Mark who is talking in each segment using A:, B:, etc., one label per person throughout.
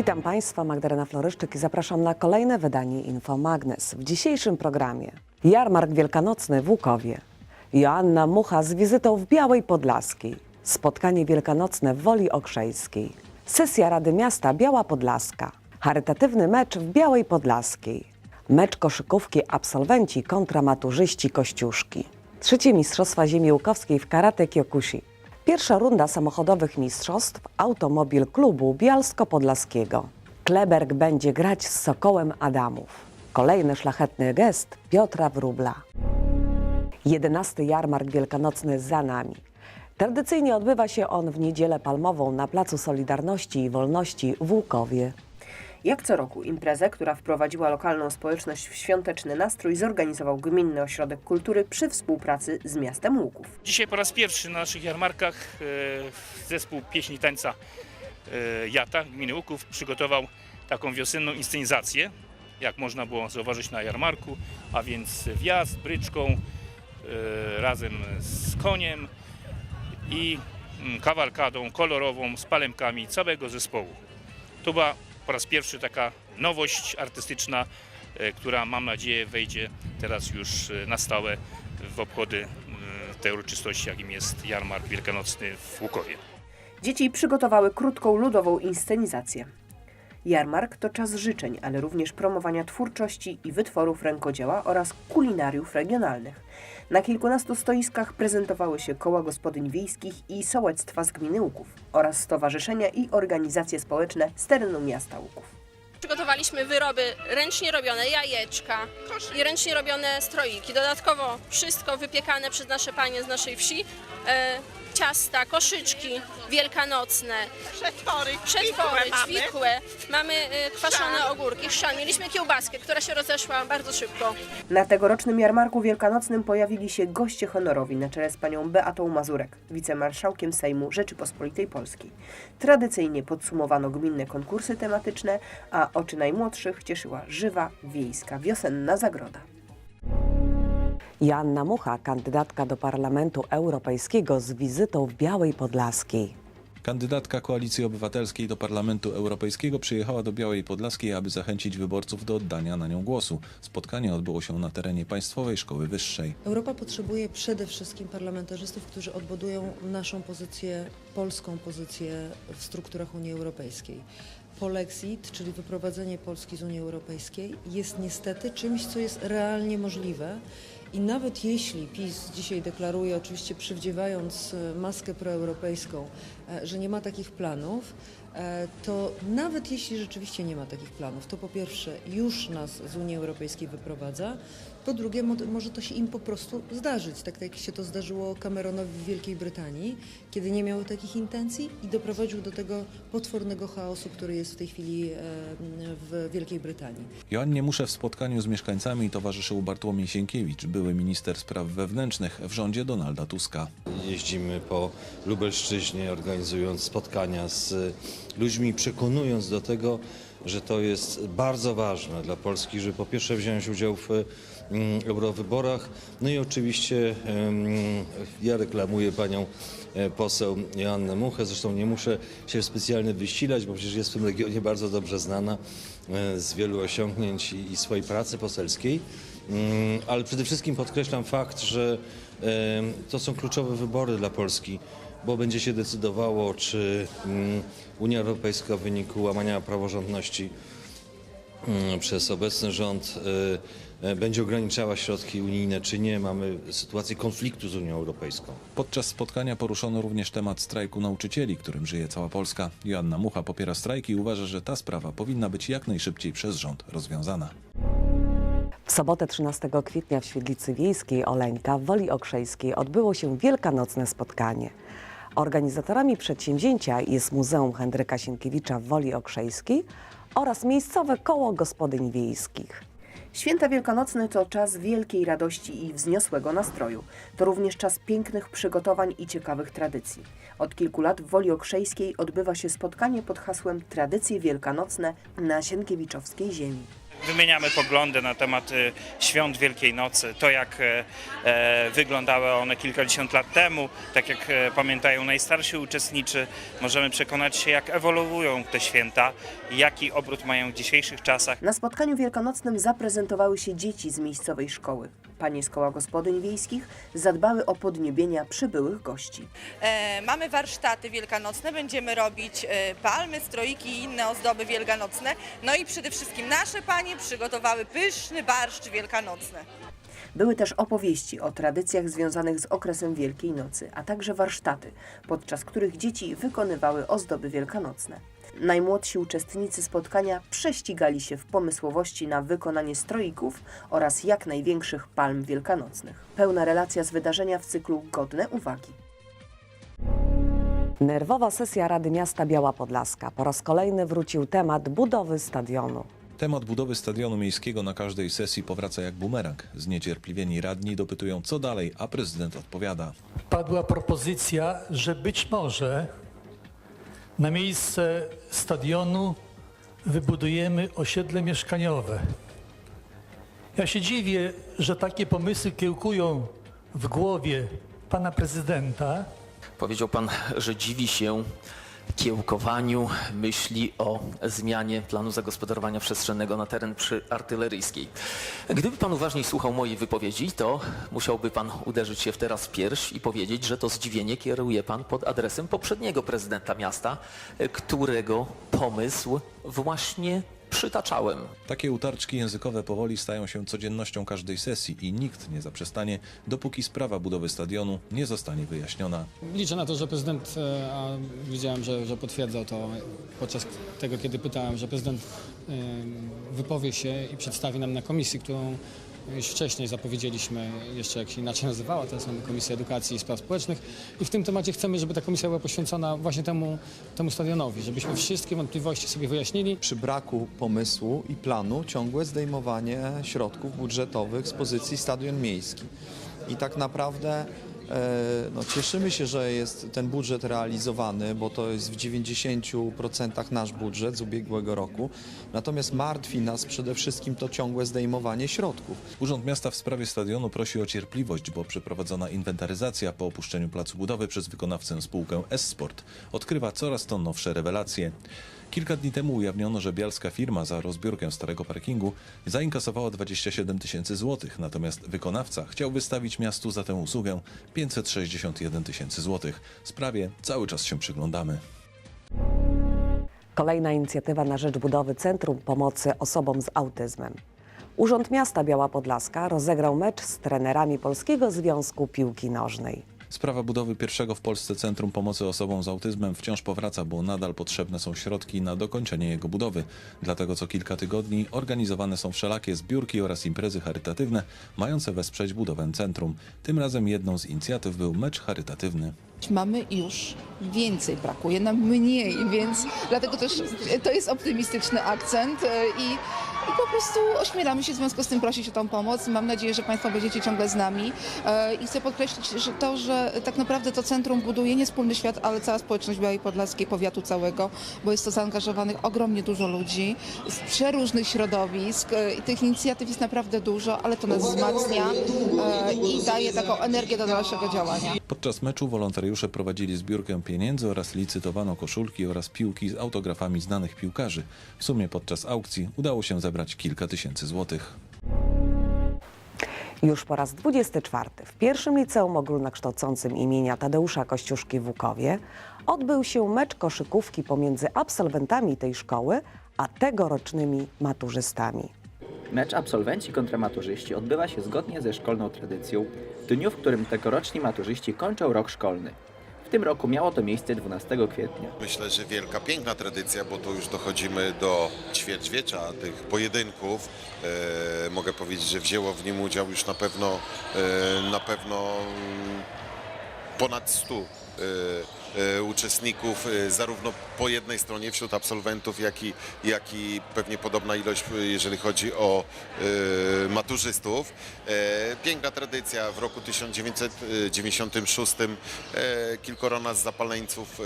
A: Witam Państwa, Magdalena Floryszczyk i zapraszam na kolejne wydanie Info Magnes. W dzisiejszym programie Jarmark Wielkanocny w Łukowie, Joanna Mucha z wizytą w Białej Podlaskiej, spotkanie wielkanocne w Woli Okrzejskiej, sesja Rady Miasta Biała Podlaska, charytatywny mecz w Białej Podlaskiej, mecz koszykówki absolwenci kontra maturzyści Kościuszki, trzecie Mistrzostwa Ziemi Łukowskiej w karate Kyokushi, Pierwsza runda samochodowych mistrzostw Automobil Klubu Bialsko-Podlaskiego. Kleberg będzie grać z Sokołem Adamów. Kolejny szlachetny gest Piotra Wróbla. 11 jarmark wielkanocny za nami. Tradycyjnie odbywa się on w Niedzielę Palmową na Placu Solidarności i Wolności w Łukowie.
B: Jak co roku imprezę, która wprowadziła lokalną społeczność w świąteczny nastrój, zorganizował Gminny Ośrodek Kultury przy współpracy z miastem Łuków.
C: Dzisiaj po raz pierwszy na naszych jarmarkach e, zespół pieśni tańca e, Jata gminy Łuków przygotował taką wiosenną inscenizację, jak można było zauważyć na jarmarku, a więc wjazd bryczką e, razem z koniem i mm, kawalkadą kolorową z palemkami całego zespołu. To była po raz pierwszy taka nowość artystyczna, e, która mam nadzieję wejdzie teraz już e, na stałe w obchody e, tej uroczystości, jakim jest jarmark wielkanocny w Łukowie.
B: Dzieci przygotowały krótką ludową inscenizację. Jarmark to czas życzeń, ale również promowania twórczości i wytworów rękodzieła oraz kulinariów regionalnych. Na kilkunastu stoiskach prezentowały się koła gospodyń wiejskich i sołectwa z gminy Łuków oraz stowarzyszenia i organizacje społeczne z terenu miasta Łuków.
D: Przygotowaliśmy wyroby ręcznie robione, jajeczka i ręcznie robione stroiki. Dodatkowo wszystko wypiekane przez nasze panie z naszej wsi. Ciasta, koszyczki wielkanocne,
E: Przetwory,
D: przetwory,
E: ćwikłe mamy.
D: e, kwaszone ogórki, chrzan. Mieliśmy kiełbaskę, która się rozeszła bardzo szybko.
B: Na tegorocznym jarmarku wielkanocnym pojawili się goście honorowi na czele z panią Beatą Mazurek, wicemarszałkiem Sejmu Rzeczypospolitej Polskiej. Tradycyjnie podsumowano gminne konkursy tematyczne, a oczy najmłodszych cieszyła żywa, wiejska, wiosenna zagroda.
A: Joanna Mucha, kandydatka do Parlamentu Europejskiego z wizytą w Białej Podlaskiej.
F: Kandydatka Koalicji Obywatelskiej do Parlamentu Europejskiego przyjechała do Białej Podlaskiej, aby zachęcić wyborców do oddania na nią głosu. Spotkanie odbyło się na terenie Państwowej Szkoły Wyższej.
G: Europa potrzebuje przede wszystkim parlamentarzystów, którzy odbudują naszą pozycję, polską pozycję w strukturach Unii Europejskiej. Polexit, czyli wyprowadzenie Polski z Unii Europejskiej, jest niestety czymś, co jest realnie możliwe. I nawet jeśli PiS dzisiaj deklaruje, oczywiście przywdziewając e, maskę proeuropejską, e, że nie ma takich planów, e, to nawet jeśli rzeczywiście nie ma takich planów, to po pierwsze już nas z Unii Europejskiej wyprowadza, po drugie mo- może to się im po prostu zdarzyć, tak jak się to zdarzyło Cameronowi w Wielkiej Brytanii, kiedy nie miał takich intencji i doprowadził do tego potwornego chaosu, który jest w tej chwili e, w Wielkiej Brytanii.
F: Joannie Musze w spotkaniu z mieszkańcami towarzyszył Bartłomiej Sienkiewicz, były minister spraw wewnętrznych w rządzie Donalda Tuska.
H: Jeździmy po Lubelszczyźnie, organizując spotkania z ludźmi, przekonując do tego, że to jest bardzo ważne dla Polski, żeby po pierwsze wziąć udział w eurowyborach. No i oczywiście ja reklamuję panią e, poseł Joannę Muchę. Zresztą nie muszę się specjalnie wysilać, bo przecież jest w tym regionie bardzo dobrze znana e, z wielu osiągnięć i swojej pracy poselskiej. Mm, Ale przede wszystkim podkreślam fakt, że to są kluczowe wybory dla Polski, bo będzie się decydowało, czy mm, Unia Europejska w wyniku łamania praworządności mm, przez obecny rząd y, będzie ograniczała środki unijne, czy nie. Mamy sytuację konfliktu z Unią Europejską.
F: Podczas spotkania poruszono również temat strajku nauczycieli, którym żyje cała Polska. Joanna Mucha popiera strajki i uważa, że ta sprawa powinna być jak najszybciej przez rząd rozwiązana.
A: W sobotę 13 kwietnia w Świdlicy Wiejskiej Oleńka w Woli Okrzejskiej odbyło się wielkanocne spotkanie. Organizatorami przedsięwzięcia jest Muzeum Henryka Sienkiewicza w Woli Okrzejskiej oraz miejscowe koło gospodyń wiejskich.
B: Święta Wielkanocne to czas wielkiej radości i wzniosłego nastroju. To również czas pięknych przygotowań i ciekawych tradycji. Od kilku lat w Woli Okrzejskiej odbywa się spotkanie pod hasłem Tradycje Wielkanocne na Sienkiewiczowskiej ziemi.
C: Wymieniamy poglądy na temat y, świąt Wielkiej Nocy, to jak e, e, wyglądały one kilkadziesiąt lat temu, tak jak e, pamiętają najstarsi uczestniczy. Możemy przekonać się, jak ewoluują te święta jaki obrót mają w dzisiejszych czasach.
B: Na spotkaniu wielkanocnym zaprezentowały się dzieci z miejscowej szkoły. Panie z koła gospodyń wiejskich zadbały o podniebienia przybyłych gości.
E: E, mamy warsztaty wielkanocne, będziemy robić e, palmy, stroiki i inne ozdoby wielkanocne. No i przede wszystkim nasze panie przygotowały pyszny barszcz wielkanocny.
B: Były też opowieści o tradycjach związanych z okresem Wielkiej Nocy, a także warsztaty, podczas których dzieci wykonywały ozdoby wielkanocne. Najmłodsi uczestnicy spotkania prześcigali się w pomysłowości na wykonanie stroików oraz jak największych palm wielkanocnych. Pełna relacja z wydarzenia w cyklu Godne Uwagi.
A: Nerwowa sesja Rady Miasta Biała Podlaska. Po raz kolejny wrócił temat budowy stadionu.
F: Temat budowy stadionu miejskiego na każdej sesji powraca jak bumerang. Zniecierpliwieni radni dopytują co dalej, a prezydent odpowiada.
I: padła propozycja, że być może na miejsce stadionu wybudujemy osiedle mieszkaniowe. Ja się dziwię, że takie pomysły kiełkują w głowie pana prezydenta,
J: Powiedział pan, że dziwi się kiełkowaniu myśli o zmianie planu zagospodarowania przestrzennego na teren przy artyleryjskiej. Gdyby pan uważniej słuchał mojej wypowiedzi, to musiałby pan uderzyć się w teraz pierś i powiedzieć, że to zdziwienie kieruje pan pod adresem poprzedniego prezydenta miasta, którego pomysł właśnie przytaczałem.
F: Takie utarczki językowe powoli stają się codziennością każdej sesji i nikt nie zaprzestanie, dopóki sprawa budowy stadionu nie zostanie wyjaśniona.
K: Liczę na to, że prezydent, e, a widziałem, że, że potwierdzał to podczas tego, kiedy pytałem, że prezydent e, wypowie się i przedstawi nam na komisji, którą już wcześniej zapowiedzieliśmy, jeszcze jak się inaczej nazywała, teraz mamy Komisję Edukacji i Spraw Społecznych i w tym temacie chcemy, żeby ta komisja była poświęcona właśnie temu, temu stadionowi, żebyśmy wszystkie wątpliwości sobie wyjaśnili.
L: przy braku pomysłu i planu ciągłe zdejmowanie środków budżetowych z pozycji stadion miejski. I tak naprawdę no, cieszymy się, że jest ten budżet realizowany, bo to jest w 90% nasz budżet z ubiegłego roku. Natomiast martwi nas przede wszystkim to ciągłe zdejmowanie środków.
F: Urząd Miasta w sprawie stadionu prosi o cierpliwość, bo przeprowadzona inwentaryzacja po opuszczeniu placu budowy przez wykonawcę spółkę S-Sport odkrywa coraz to nowsze rewelacje. Kilka dni temu ujawniono, że bialska firma za rozbiórkę starego parkingu zainkasowała 27 tysięcy złotych, natomiast wykonawca chciał wystawić miastu za tę usługę 561 tysięcy złotych. Sprawie cały czas się przyglądamy.
A: Kolejna inicjatywa na rzecz budowy Centrum Pomocy Osobom z Autyzmem. Urząd Miasta Biała Podlaska rozegrał mecz z trenerami Polskiego Związku Piłki Nożnej.
F: Sprawa budowy pierwszego w Polsce Centrum Pomocy Osobom z Autyzmem wciąż powraca, bo nadal potrzebne są środki na dokończenie jego budowy. Dlatego co kilka tygodni organizowane są wszelakie zbiórki oraz imprezy charytatywne mające wesprzeć budowę centrum. Tym razem jedną z inicjatyw był mecz charytatywny.
M: Mamy już więcej, brakuje nam mniej, więc dlatego też to jest optymistyczny akcent e, i, i po prostu ośmielamy się w związku z tym prosić o tą pomoc. Mam nadzieję, że Państwo będziecie ciągle z nami E, i chcę podkreślić, że to, że tak naprawdę to centrum buduje nie wspólny świat, ale cała społeczność Białej Podlaskiej, powiatu całego, bo jest to zaangażowanych ogromnie dużo ludzi z przeróżnych środowisk e, i tych inicjatyw jest naprawdę dużo, ale to nas wzmacnia e, i daje taką energię do dalszego działania.
F: Podczas meczu wolontariusze prowadzili zbiórkę pieniędzy oraz licytowano koszulki oraz piłki z autografami znanych piłkarzy. W sumie podczas aukcji udało się zebrać kilka tysięcy złotych.
A: Już po raz 24 w pierwszym liceum ogólnokształcącym imienia Tadeusza Kościuszki w Łukowie odbył się mecz koszykówki pomiędzy absolwentami tej szkoły a tegorocznymi maturzystami.
N: Mecz absolwenci kontra maturzyści odbywa się zgodnie ze szkolną tradycją w dniu, w którym tegoroczni maturzyści kończą rok szkolny. W tym roku miało to miejsce 12 kwietnia.
O: Myślę, że wielka, piękna tradycja, bo tu już dochodzimy do ćwierćwiecza tych pojedynków. E, mogę powiedzieć, że wzięło w nim udział już na pewno, e, na pewno ponad 100 e, e, uczestników, e, zarówno po jednej stronie wśród absolwentów, jak i, jak i pewnie podobna ilość, e, jeżeli chodzi o e, maturzystów. E, Piękna tradycja. W roku 1996 e, kilkoro nas zapaleńców, e,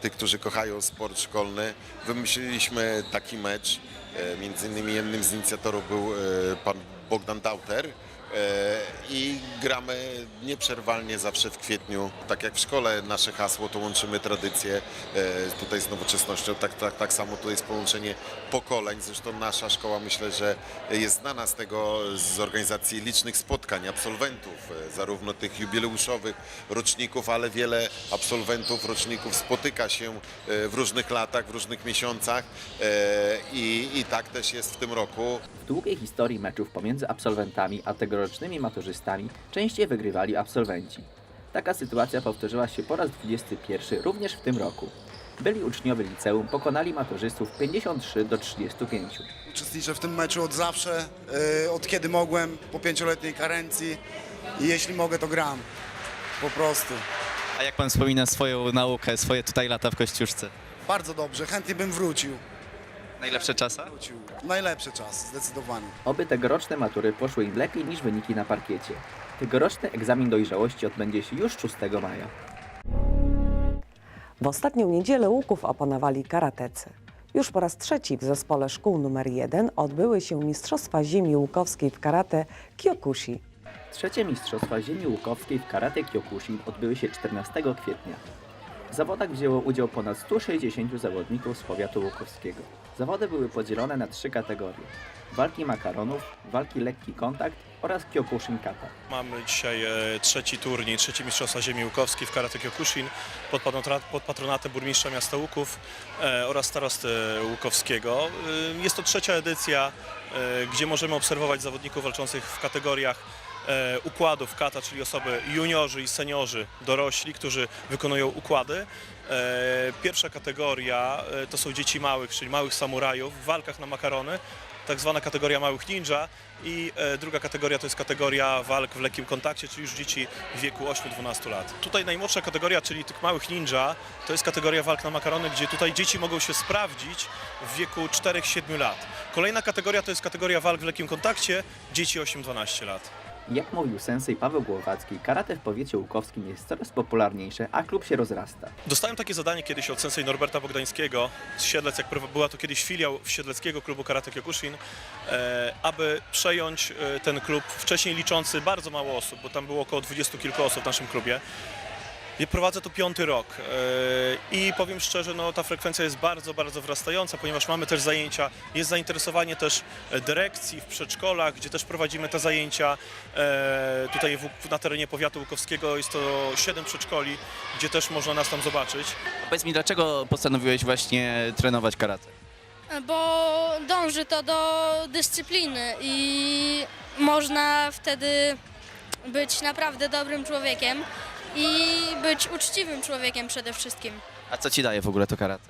O: tych, którzy kochają sport szkolny, wymyśliliśmy taki mecz. E, Między innymi jednym z inicjatorów był e, pan Bogdan Dauter. E, I gramy nieprzerwalnie zawsze w kwietniu. Tak jak w szkole nasze hasło to łączymy tradycję e, tutaj z nowoczesnością, tak, tak, tak samo to jest połączenie pokoleń. Zresztą nasza szkoła myślę, że jest znana z tego, z organizacji licznych spotkań absolwentów, e, zarówno tych jubileuszowych roczników, ale wiele absolwentów, roczników spotyka się w różnych latach, w różnych miesiącach i, i tak też jest w tym roku.
N: W długiej historii meczów pomiędzy absolwentami a tegorocznymi maturzystami częściej wygrywali absolwenci. Taka sytuacja powtórzyła się po raz 21 również w tym roku. Byli uczniowie liceum pokonali maturzystów 53 do 35.
P: Uczestniczę w tym meczu od zawsze, y, od kiedy mogłem, po pięcioletniej karencji i jeśli mogę, to gram. Po prostu.
Q: A jak pan wspomina swoją naukę, swoje tutaj lata w Kościuszce?
P: Bardzo dobrze, chętnie bym wrócił.
Q: Najlepsze czasy?
P: Najlepszy czas, zdecydowanie.
N: Oby tegoroczne matury poszły im lepiej niż wyniki na parkiecie. Tegoroczny egzamin dojrzałości odbędzie się już 6 maja.
A: W ostatnią niedzielę łuków opanowali karatecy. Już po raz trzeci w zespole szkół numer 1 odbyły się Mistrzostwa Ziemi Łukowskiej w karate Kyokushi.
N: Trzecie Mistrzostwa Ziemi Łukowskiej w karate Kyokushin odbyły się 14 kwietnia. W zawodach wzięło udział ponad 160 zawodników z powiatu łukowskiego. Zawody były podzielone na trzy kategorie. Walki makaronów, walki lekki kontakt oraz Kyokushin kata.
R: Mamy dzisiaj e, trzeci turniej, trzeci Mistrzostwa Ziemi Łukowskiej w Karate Kyokushin pod, pod patronatem burmistrza miasta Łuków e, oraz starosty Łukowskiego. E, jest to trzecia edycja, e, gdzie możemy obserwować zawodników walczących w kategoriach układów kata, czyli osoby juniorzy i seniorzy, dorośli, którzy wykonują układy. E, Pierwsza kategoria e, to są dzieci małych, czyli małych samurajów w walkach na makarony tak zwana kategoria małych ninja i e, druga kategoria to jest kategoria walk w lekkim kontakcie, czyli już dzieci w wieku 8-12 lat. Tutaj najmłodsza kategoria, czyli tych małych ninja, to jest kategoria walk na makarony, gdzie tutaj dzieci mogą się sprawdzić w wieku 4-7 lat. Kolejna kategoria to jest kategoria walk w lekkim kontakcie, dzieci 8-12 lat.
N: Jak mówił sensei Paweł Głowacki, karate w powiecie łukowskim jest coraz popularniejsze, a klub się rozrasta.
R: Dostałem takie zadanie kiedyś od sensei Norberta Bogdańskiego z Siedlec, jak była to kiedyś filiał Siedleckiego klubu Karate Kyokushin, e, aby przejąć e, ten klub wcześniej liczący bardzo mało osób, bo tam było około 20 kilku osób w naszym klubie. Prowadzę to piąty rok e, i powiem szczerze, no, ta frekwencja jest bardzo, bardzo wzrastająca, ponieważ mamy też zajęcia, jest zainteresowanie też e, dyrekcji w przedszkolach, gdzie też prowadzimy te zajęcia. E, Tutaj na terenie powiatu łukowskiego jest to 7 przedszkoli, gdzie też można nas tam zobaczyć.
Q: Powiedz mi, dlaczego postanowiłeś właśnie trenować karate?
S: bo dąży to do dyscypliny i można wtedy być naprawdę dobrym człowiekiem i być uczciwym człowiekiem przede wszystkim.
Q: A co ci daje w ogóle to karate?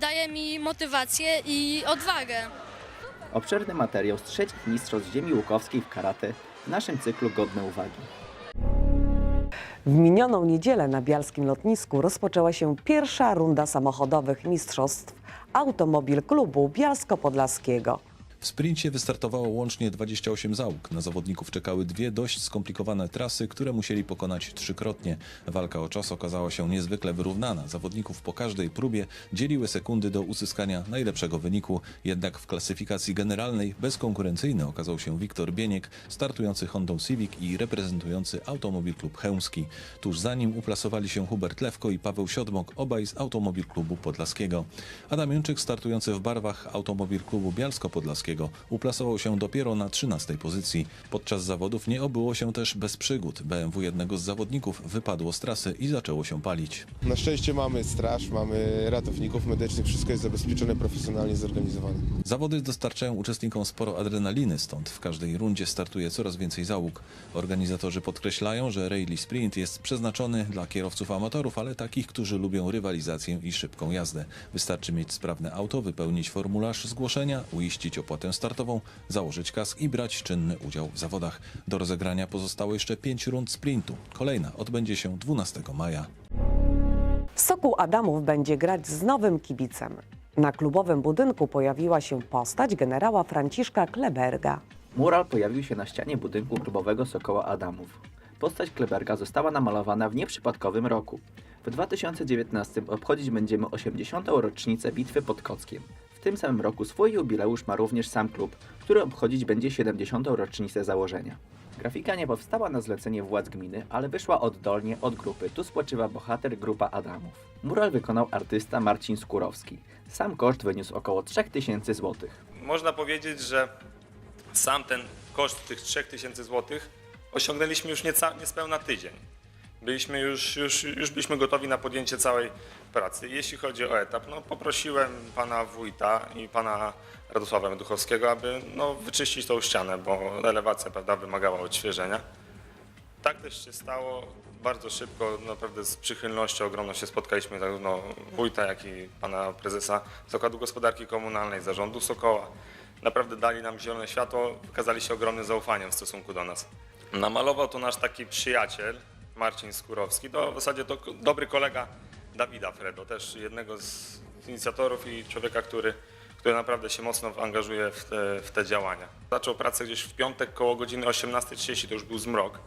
S: Daje mi motywację i odwagę.
N: Obszerny materiał z trzecich Mistrzostw Ziemi Łukowskiej w karate w naszym cyklu godne uwagi.
A: W minioną niedzielę na bialskim lotnisku rozpoczęła się pierwsza runda samochodowych mistrzostw Automobil Klubu Bialsko-Podlaskiego.
F: W sprincie wystartowało łącznie 28 załóg. Na zawodników czekały dwie dość skomplikowane trasy, które musieli pokonać trzykrotnie. Walka o czas okazała się niezwykle wyrównana. Zawodników po każdej próbie dzieliły sekundy do uzyskania najlepszego wyniku. Jednak w klasyfikacji generalnej bezkonkurencyjny okazał się Wiktor Bieniek, startujący Hondą Civic i reprezentujący Automobil Klub Chełmski. Tuż za nim uplasowali się Hubert Lewko i Paweł Siodmok, obaj z Automobil Klubu Podlaskiego. Adam Jączyk, startujący w barwach Automobil Klubu Bialsko-Podlaskiego, uplasował się dopiero na 13 pozycji. Podczas zawodów nie obyło się też bez przygód. BMW jednego z zawodników wypadło z trasy i zaczęło się palić.
T: Na szczęście mamy straż, mamy ratowników medycznych, wszystko jest zabezpieczone, profesjonalnie zorganizowane.
F: Zawody dostarczają uczestnikom sporo adrenaliny, stąd w każdej rundzie startuje coraz więcej załóg. Organizatorzy podkreślają, że Rally Sprint jest przeznaczony dla kierowców amatorów, ale takich, którzy lubią rywalizację i szybką jazdę. Wystarczy mieć sprawne auto, wypełnić formularz zgłoszenia, uiścić opłatę startową, założyć kask i brać czynny udział w zawodach. Do rozegrania pozostało jeszcze 5 rund sprintu. Kolejna odbędzie się 12 maja.
A: Sokół Adamów będzie grać z nowym kibicem. Na klubowym budynku pojawiła się postać generała Franciszka Kleberga.
N: Mural pojawił się na ścianie budynku klubowego Sokoła Adamów. Postać Kleberga została namalowana w nieprzypadkowym roku. W 2019 obchodzić będziemy 80. rocznicę bitwy pod Kockiem. W tym samym roku swój jubileusz ma również sam klub, który obchodzić będzie 70. rocznicę założenia. Grafika nie powstała na zlecenie władz gminy, ale wyszła oddolnie od grupy Tu spoczywa bohater Grupa Adamów. Mural wykonał artysta Marcin Skórowski. Sam koszt wyniósł około 3000 zł.
U: Można powiedzieć, że sam ten koszt tych 3000 zł osiągnęliśmy już nieca, niespełna tydzień. Byliśmy już, już, już byliśmy gotowi na podjęcie całej pracy. Jeśli chodzi o etap, no poprosiłem pana wójta i pana Radosława Duchowskiego, aby no, wyczyścić tą ścianę, bo elewacja prawda, wymagała odświeżenia. Tak też się stało. Bardzo szybko, naprawdę z przychylnością ogromną się spotkaliśmy zarówno wójta, jak i pana prezesa Zakładu Gospodarki Komunalnej, zarządu Sokoła. Naprawdę dali nam zielone światło, wykazali się ogromnym zaufaniem w stosunku do nas. Namalował to nasz taki przyjaciel, Marcin Skórowski, to w zasadzie to dobry kolega Dawida Fredo, też jednego z inicjatorów i człowieka, który, który naprawdę się mocno angażuje w te, w te działania. Zaczął pracę gdzieś w piątek koło godziny 18.30, to już był zmrok.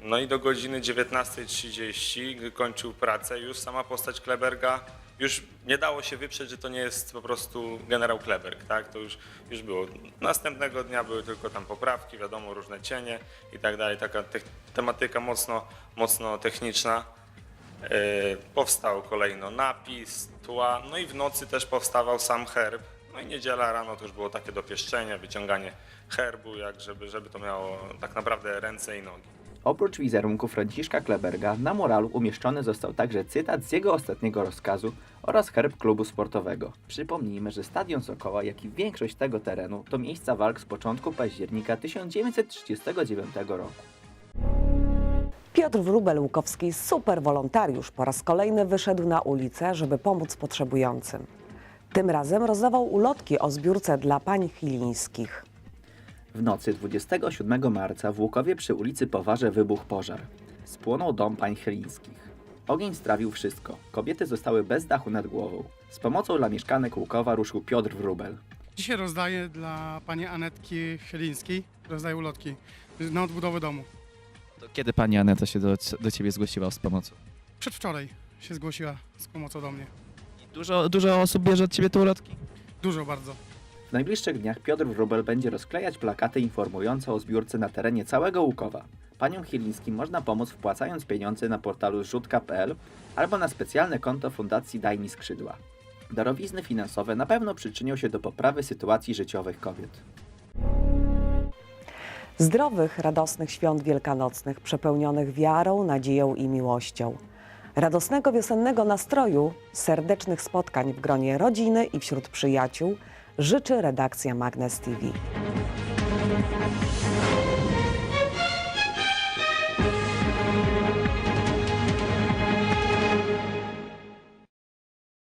U: No i do godziny 19.30, gdy kończył pracę, już sama postać Kleberga, już nie dało się wyprzeć, że to nie jest po prostu generał Kleberg, tak? To już, już było. Następnego dnia były tylko tam poprawki, wiadomo, różne cienie i tak dalej. Taka te tematyka mocno, mocno techniczna. Yy, powstał kolejno napis, tła, no i w nocy też powstawał sam herb. No i niedziela rano to już było takie dopieszczenie, wyciąganie herbu, jak żeby, żeby to miało tak naprawdę ręce i nogi.
N: Oprócz wizerunku Franciszka Kleberga na moralu umieszczony został także cytat z jego ostatniego rozkazu oraz herb klubu sportowego. Przypomnijmy, że Stadion Sokoła, jak i większość tego terenu to miejsca walk z początku października 1939 roku.
A: Piotr Wróbel Łukowski, super wolontariusz, po raz kolejny wyszedł na ulicę, żeby pomóc potrzebującym. Tym razem rozdawał ulotki o zbiórce dla pań chilińskich.
N: W nocy 27 marca w Łukowie przy ulicy Powarze wybuchł pożar. Spłonął dom pań chylińskich. Ogień strawił wszystko. Kobiety zostały bez dachu nad głową. Z pomocą dla mieszkanek Łukowa ruszył Piotr Wróbel.
V: Dzisiaj rozdaję dla pani Anetki Chylińskiej, rozdaję ulotki na odbudowę domu.
Q: To kiedy pani Aneta się do, do ciebie zgłosiła z pomocą?
V: Przedwczoraj się zgłosiła z pomocą do mnie.
Q: Dużo, dużo osób bierze od ciebie te ulotki?
V: Dużo bardzo.
N: Najbliższych dniach Piotr Wróbel będzie rozklejać plakaty informujące o zbiórce na terenie całego Łukowa. Paniom Chylińskim można pomóc wpłacając pieniądze na portalu zrzutka.pl albo na specjalne konto Fundacji Daj mi skrzydła. Darowizny finansowe na pewno przyczynią się do poprawy sytuacji życiowych kobiet.
A: Zdrowych, radosnych świąt wielkanocnych, przepełnionych wiarą, nadzieją i miłością. Radosnego wiosennego nastroju, serdecznych spotkań w gronie rodziny i wśród przyjaciół życzy redakcja Magnes TV.